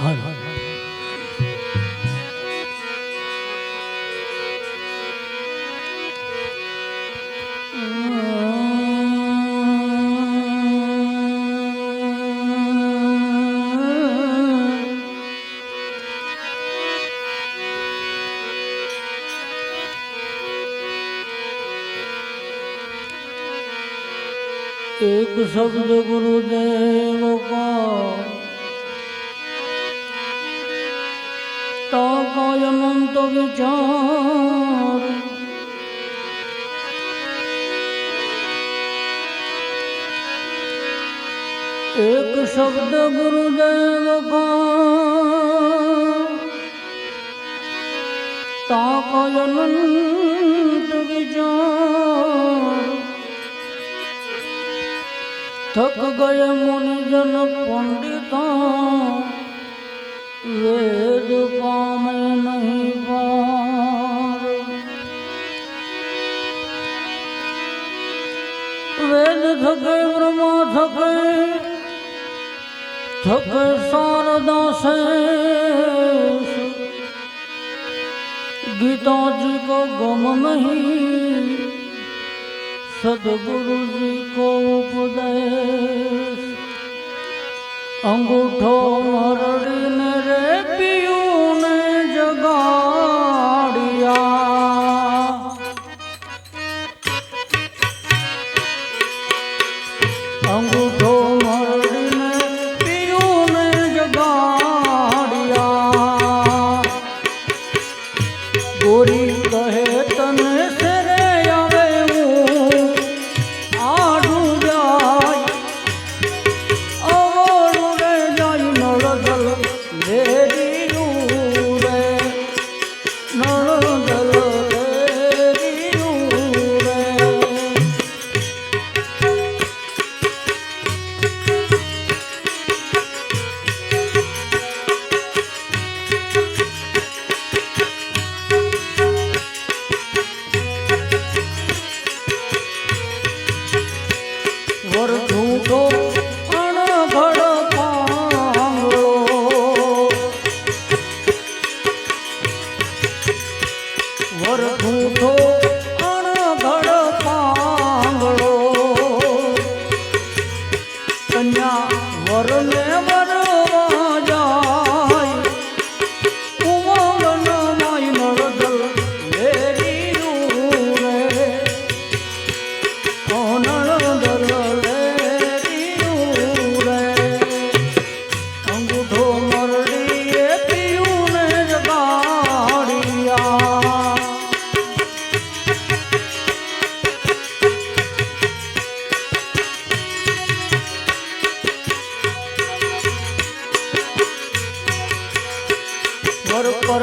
હર એક શબ્દ ગુરુદેવ કા કોઈ અનંત વિચાર એક શબ્દ ગુરુદેવ કોઈ અનંત વિચાર થક ગયા મુનિજન પંડિતા વેદ પા ঠকে ব্রহ্ম ঠকে ঠকে সরদশে गीता जी को गम नहीं सदगुरु जी को उपदेश अंगूठो मरड़ी मेरे ગોરી કહે ঘর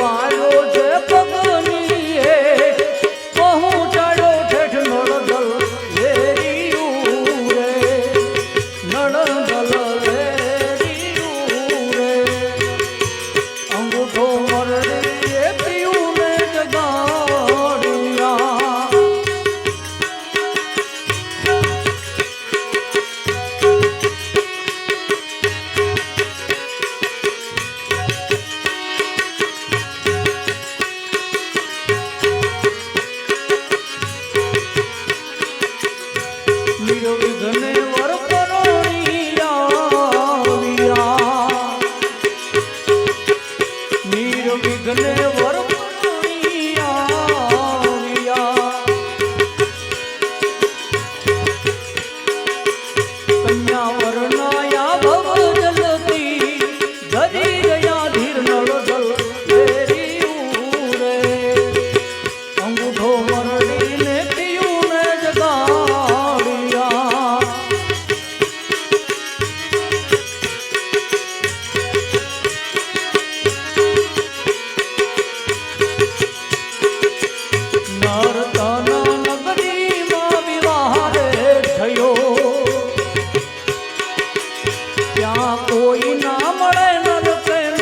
வாழோ ત્યાં કોઈ ના મળે નરકે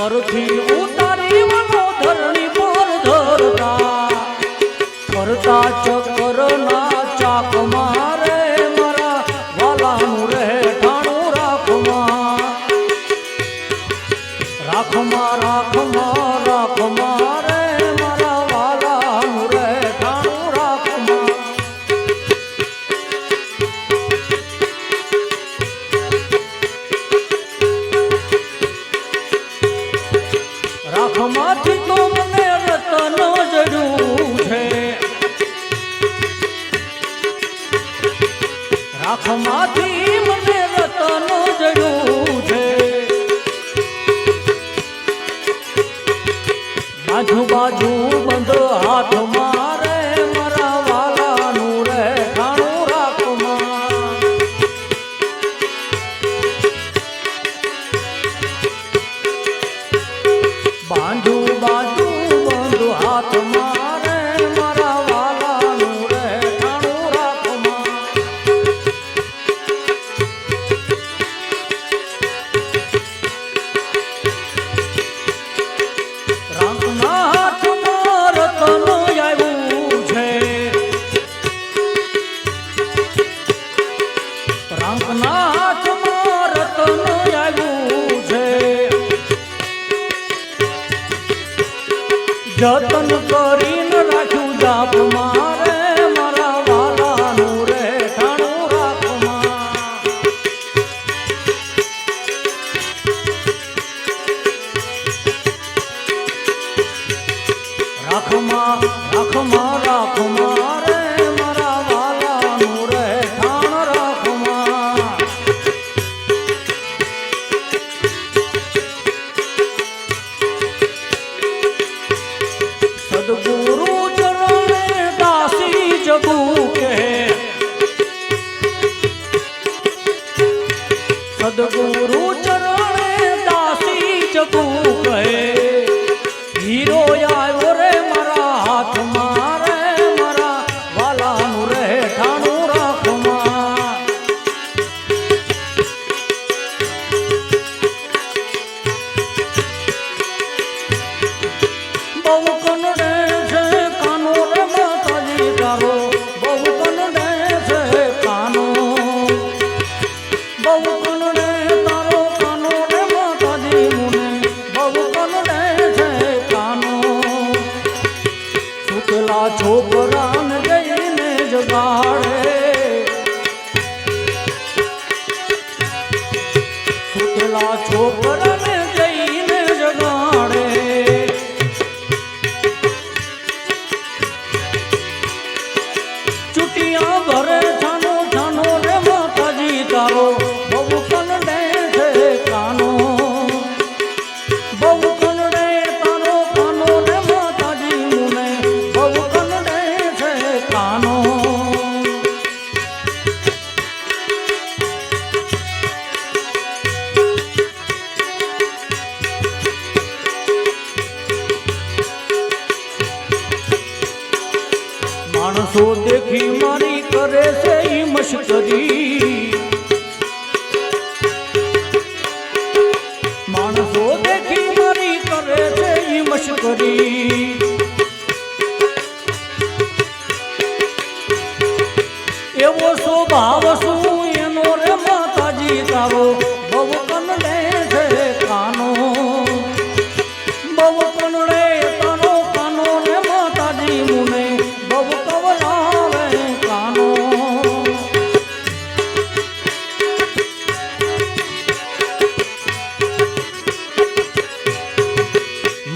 કરથી ઉતારી વનો ધરણી પર ધરતા. ફરતા ચક્રના જતન કરીને રાખ્યું જાપમાં છોકરાને જઈને જગાડે સુતેલા છોકરા করি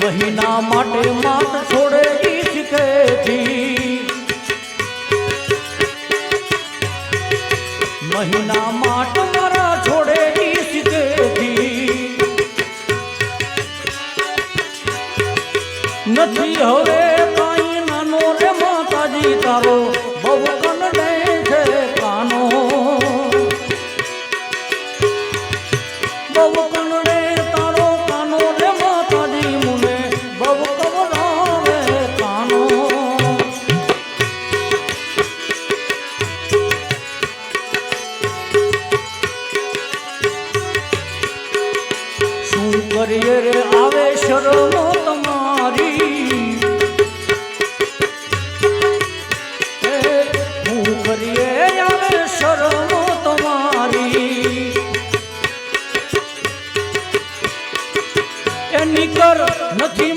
વહીના માટે માત છોડે શીખેથી મહિના માટે મારા છોડે શીખેથી નથી હવે કાંઈ નાનો રે માતાજી તારો. પિયર આવે શરમો તમારી. હું કરીએ આવે શરમો તમારી. એની કર નથી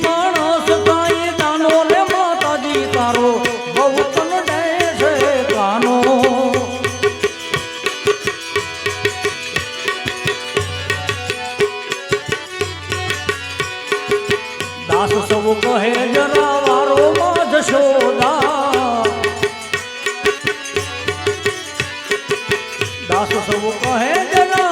કહે જલા